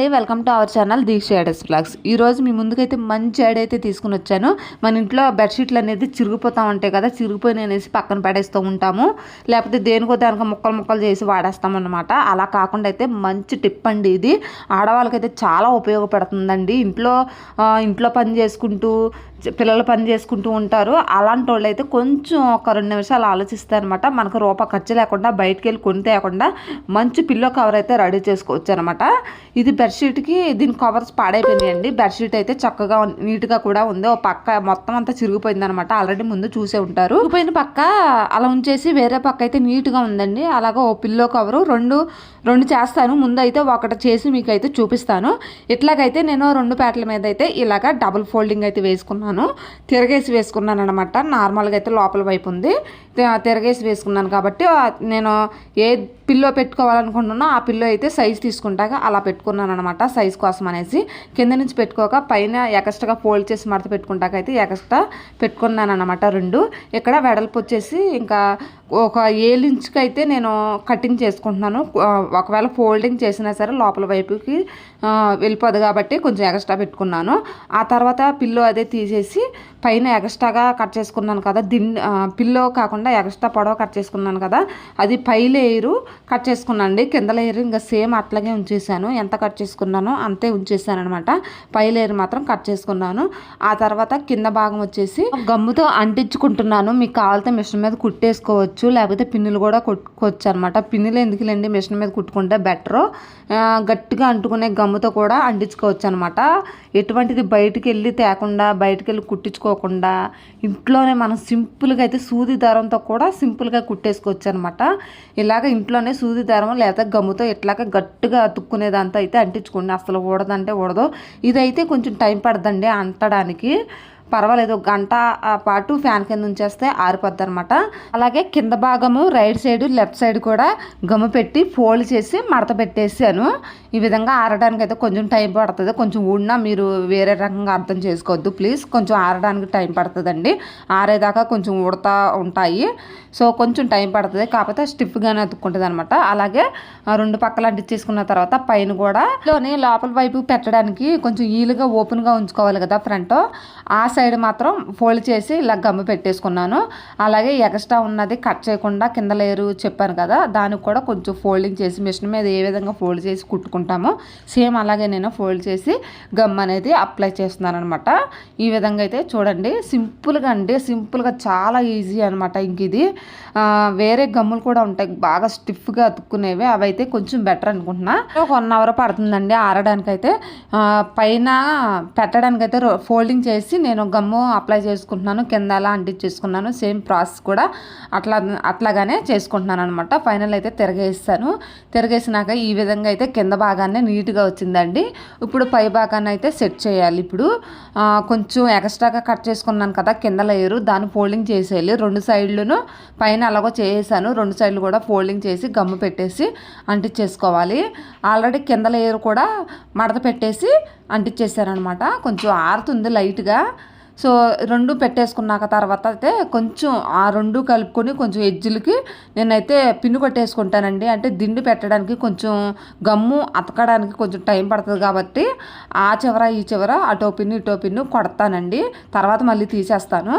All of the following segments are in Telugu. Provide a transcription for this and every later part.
అండి. Welcome to our channel Deeksha యాడస్ blogs. ఈరోజు మీ ముందుకైతే మంచి యాడ్ అయితే తీసుకుని వచ్చాను. మన ఇంట్లో బెడ్షీట్లు అనేది చిరిగిపోతూ ఉంటాయి కదా చిరిగిపోయిన అనేసి పక్కన పడేస్తూ ఉంటాము. లేకపోతే దేనికో దానికి ముక్కలు ముక్కలు చేసి వాడేస్తాం అనమాట అలా కాకుండా అయితే మంచి టిప్ అండి ఇది. ఆడవాళ్ళకైతే చాలా ఉపయోగపడుతుందండి. ఇంట్లో ఇంట్లో పని చేసుకుంటూ పిల్లలు పని చేసుకుంటూ ఉంటారు. అలాంటి వాళ్ళు అయితే కొంచెం ఒక రెండు నిమిషాలు ఆలోచిస్తారనమాట మనకు రూప ఖర్చు లేకుండా బయటకు వెళ్ళి కొని తేకుండా మంచి పిల్లో కవర్ అయితే రెడీ చేసుకోవచ్చు అనమాట ఇది బెడ్షీట్కి దీని కవర్స్ పాడైపోయినాయండి. బెడ్షీట్ అయితే చక్కగా నీట్గా కూడా ఉంది. ఓ పక్క మొత్తం అంతా చిరిగిపోయింది అనమాట ఆల్రెడీ ముందు చూసే ఉంటారు. చిరిగిపోయిన పక్క అలా ఉంచేసి వేరే పక్క అయితే నీట్గా ఉందండి. అలాగా ఓ పిల్లో కవరు రెండు రెండు చేస్తాను. ముందు అయితే ఒకటి చేసి మీకు అయితే చూపిస్తాను. ఇట్లాగైతే నేను రెండు పేటల మీద అయితే ఇలాగ డబుల్ ఫోల్డింగ్ అయితే వేసుకున్నాను. తిరగేసి వేసుకున్నాను అనమాట నార్మల్గా అయితే లోపల వైపు ఉంది. తిరగేసి వేసుకున్నాను కాబట్టి నేను ఏ పిల్లో పెట్టుకోవాలనుకుంటున్నానో ఆ పిల్లో అయితే సైజ్ తీసుకుంటాక అలా పెట్టుకున్నాను అనమాట సైజ్ కోసం అనేసి. కింద నుంచి పెట్టుకోక పైన ఎక్స్ట్రాగా ఫోల్డ్ చేసి మడత పెట్టుకుంటాక అయితే ఎక్స్ట్రా పెట్టుకున్నాను అనమాట రెండు. ఇక్కడ వెడల్పు వచ్చేసి ఇంకా ఒక ఏళ్ళు అయితే నేను కటింగ్ చేసుకుంటున్నాను. ఒకవేళ ఫోల్డింగ్ చేసినా సరే లోపల వైపుకి వెళ్ళిపోదు కాబట్టి కొంచెం ఎక్స్ట్రా పెట్టుకున్నాను. ఆ తర్వాత పిల్లో అదే తీసేసి పైన ఎక్స్ట్రాగా కట్ చేసుకున్నాను కదా దిన్ పిల్లో కాకుండా ఎక్స్ట్రా పొడవ కట్ చేసుకున్నాను కదా అది పై లేయరు కట్ చేసుకున్నాను అండి. కింద లేయరు ఇంకా సేమ్ అట్లాగే ఉంచేసాను ఎంత కట్ చేసుకున్నానో అంతే ఉంచేసాను అనమాట పై లేయర్ మాత్రం కట్ చేసుకున్నాను. ఆ తర్వాత కింద భాగం వచ్చేసి గమ్ముతో అంటించుకుంటున్నాను. మీకు కావాలితే మిషన్ మీద కుట్టేసుకోవచ్చు. లేకపోతే పిన్నులు కూడా కొట్టుకోవచ్చు అనమాట పిన్నులు ఎందుకులేండి? మిషన్ మీద కుట్టుకుంటే బెటరు. గట్టిగా అంటుకునే గమ్ముతో కూడా అంటించుకోవచ్చు అనమాట ఎటువంటిది బయటికి వెళ్ళి తేకుండా బయటికి వెళ్ళి కుట్టించుకోకుండా ఇంట్లోనే మనం సింపుల్గా అయితే సూది దారంతో కూడా సింపుల్గా కుట్టేసుకోవచ్చు అనమాట ఇలాగ ఇంట్లోనే సూది దారం లేదా గమ్ముతో ఇట్లాగ గట్టిగా అతుక్కునేదంతా అయితే అంటించుకోండి. అసలు ఊడదంటే ఊడదు. ఇదైతే కొంచెం టైం పడదండి అంటడానికి. పర్వాలేదు ఒక గంట ఆ పాటు ఫ్యాన్ కింద ఉంచేస్తే ఆరిపోద్ది అనమాట అలాగే కింద భాగము రైట్ సైడ్ లెఫ్ట్ సైడ్ కూడా గమ్ము పెట్టి ఫోల్డ్ చేసి మడత పెట్టేసాను ఈ విధంగా ఆరడానికి అయితే కొంచెం టైం పడుతుంది. కొంచెం ఊడినా మీరు వేరే రకంగా అర్థం చేసుకోవద్దు ప్లీజ్. కొంచెం ఆరడానికి టైం పడుతుందండి. ఆరేదాకా కొంచెం ఉడతా ఉంటాయి. సో కొంచెం టైం పడుతుంది. కాకపోతే స్టిఫ్గానే అతుక్కుంటుంది అనమాట అలాగే రెండు పక్కల అంటించేసుకున్న తర్వాత పైన కూడా లోపల వైపు పెట్టడానికి కొంచెం ఈలుగా ఓపెన్గా ఉంచుకోవాలి కదా ఫ్రంట్. ఆ సైడ్ మాత్రం ఫోల్డ్ చేసి ఇలా గమ్ము పెట్టేసుకున్నాను. అలాగే ఎక్స్ట్రా ఉన్నది కట్ చేయకుండా కింద లేరు చెప్పాను కదా దానికి కూడా కొంచెం ఫోల్డింగ్ చేసి మిషన్ మీద ఏ విధంగా ఫోల్డ్ చేసి కుట్టుకుంటామో సేమ్ అలాగే నేను ఫోల్డ్ చేసి గమ్ అనేది అప్లై చేస్తున్నాను అనమాట ఈ విధంగా అయితే చూడండి సింపుల్గా అండి సింపుల్గా చాలా ఈజీ అనమాట ఇంక ఇది. వేరే గమ్ములు కూడా ఉంటాయి బాగా స్టిఫ్గా అతుక్కునేవి అవైతే కొంచెం బెటర్ అనుకుంటున్నా. ఒక వన్ అవర్ పడుతుందండి ఆరడానికైతే. పైన పెట్టడానికి అయితే ఫోల్డింగ్ చేసి నేను గమ్ము అప్లై చేసుకుంటున్నాను కింద అలా అంటించేసుకున్నాను సేమ్ ప్రాసెస్ కూడా అట్లా అట్లాగానే చేసుకుంటున్నాను అనమాట ఫైనల్ అయితే తిరగేస్తాను. తిరగేసినాక ఈ విధంగా అయితే కింద భాగాన్ని నీట్గా వచ్చిందండి. ఇప్పుడు పై భాగాన్ని అయితే సెట్ చేయాలి ఇప్పుడు. కొంచెం ఎక్స్ట్రాగా కట్ చేసుకున్నాను కదా కింద లేయరు దాన్ని ఫోల్డింగ్ చేసేయాలి. రెండు సైడ్లను పైన అలాగో చేసాను రెండు సైడ్లు కూడా ఫోల్డింగ్ చేసి గమ్ము పెట్టేసి అంటించేసుకోవాలి ఆల్రెడీ కింద లేయర్ కూడా మడత పెట్టేసి అంటించేసారనమాట కొంచెం ఆరుతుంది లైట్గా. సో రెండు పెట్టేసుకున్నాక తర్వాత అయితే కొంచెం ఆ రెండు కలుపుకొని కొంచెం ఎజ్జులకి నేనైతే పిన్ను కొట్టేసుకుంటానండి. అంటే దిండు పెట్టడానికి కొంచెం గమ్ము అతకడానికి కొంచెం టైం పడుతుంది కాబట్టి ఆ చివర ఈ చివర అటో పిన్ను ఇటో పిన్ను కొడతానండి. తర్వాత మళ్ళీ తీసేస్తాను.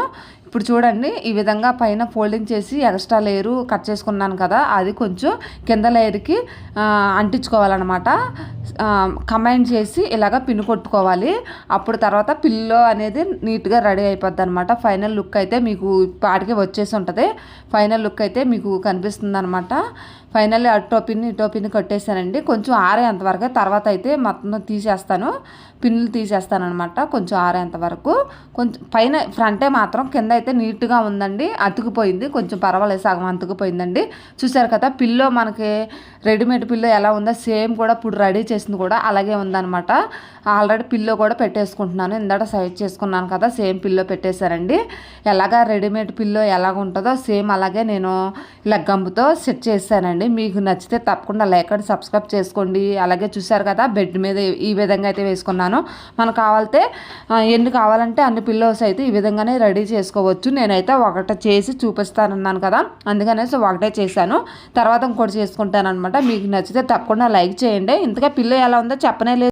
ఇప్పుడు చూడండి ఈ విధంగా పైన ఫోల్డింగ్ చేసి ఎక్స్ట్రా లేయరు కట్ చేసుకున్నాను కదా అది కొంచెం కింద లేయర్కి అంటించుకోవాలన్నమాట. కమైండ్ కంబైన్ చేసి ఇలాగ పిన్ను కొట్టుకోవాలి. అప్పుడు తర్వాత పిల్లో అనేది నీట్గా రెడీ అయిపోద్ది అనమాట ఫైనల్ లుక్ అయితే మీకు పాటికి వచ్చేసి ఉంటుంది. ఫైనల్ లుక్ అయితే మీకు కనిపిస్తుంది అనమాట ఫైనల్లీ అటో పిన్ ఇటో పిన్ కట్టేశానండి. కొంచెం ఆరేంత వరకు తర్వాత అయితే మొత్తం తీసేస్తాను. పిన్నులు తీసేస్తాను అనమాట కొంచెం ఆరేంత వరకు. కొంచెం పైన ఫ్రంటే మాత్రం కింద అయితే నీట్గా ఉందండి. అతుకుపోయింది. కొంచెం పర్వాలేదు. సగం అతుకుపోయిందండి. చూసారు కదా పిల్లో మనకి రెడీమేడ్ పిల్లో ఎలా ఉందో సేమ్ కూడా ఇప్పుడు రెడీ చేసింది కూడా అలాగే ఉందన్నమాట. ఆల్రెడీ పిల్లో కూడా పెట్టేసుకుంటున్నాను. ఇందాక సైజ్ చేసుకున్నాను కదా సేమ్ పిల్లో పెట్టేశారండి. ఎలాగా రెడీమేడ్ పిల్లో ఎలాగ ఉంటుందో సేమ్ అలాగే నేను ఇలా సెట్ చేశానండి. మీకు నచ్చితే తప్పకుండా లైక్ అండ్ సబ్స్క్రైబ్ చేసుకోండి. అలాగే చూసారు కదా బెడ్ మీద ఈ విధంగా అయితే వేసుకున్నాను. మనకు కావాలితే ఎన్ని కావాలంటే అన్ని పిల్లోస్ అయితే ఈ విధంగానే రెడీ చేసుకోవచ్చు. చేసుకోవచ్చు నేనైతే ఒకటి చేసి చూపిస్తానన్నాను కదా. అందుకనేసి ఒకటే చేశాను. తర్వాత ఇంకోటి చేసుకుంటాను అనమాట మీకు నచ్చితే తప్పకుండా లైక్ చేయండి. ఇంతగా పిల్ల ఎలా ఉందో చెప్పనే లేదు.